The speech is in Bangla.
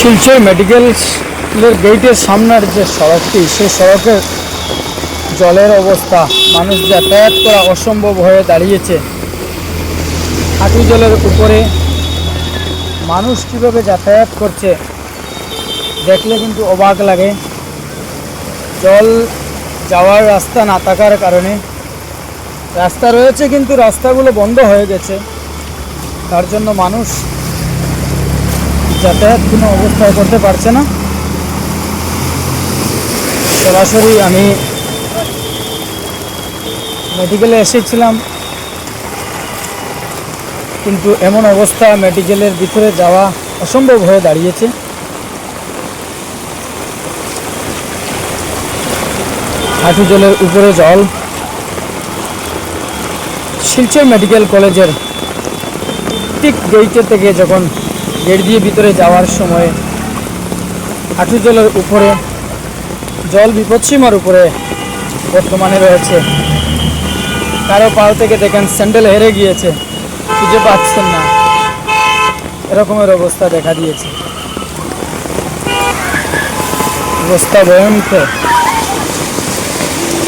শিলচর মেডিকেলের গেটের সামনের যে সড়কটি, সেই সড়কের জলের অবস্থা, মানুষ যাতায়াত করা অসম্ভব হয়ে দাঁড়িয়েছে। হাঁটু জলের উপরে মানুষ কীভাবে যাতায়াত করছে, দেখলে কিন্তু অবাক লাগে। জল যাওয়ার রাস্তা না থাকার কারণে রাস্তা রয়েছে কিন্তু রাস্তাগুলো বন্ধ হয়ে গেছে। তার জন্য মানুষ যাতায়াত কোনো অবস্থায় করতে পারছে না। সরাসরি আমি মেডিকেলে এসেছিলাম। কিন্তু এমন অবস্থা মেডিকেলের ভিতরে যাওয়া অসম্ভব হয়ে দাঁড়িয়েছে। হাঁটু জলের উপরে জল। শিলচর মেডিকেল কলেজের ঠিক গেইটের থেকে যখন গেট দিয়ে ভিতরে যাওয়ার সময় হাঁটু জলের উপরে, জল বিপদসীমার উপরে বর্তমানে রয়েছে। কারও পাও থেকে দেখেন স্যান্ডেল হেরে গিয়েছে, খুঁজে পাচ্ছেন না। এরকমের অবস্থা দেখা দিয়েছে। অবস্থা ভয়ঙ্কর।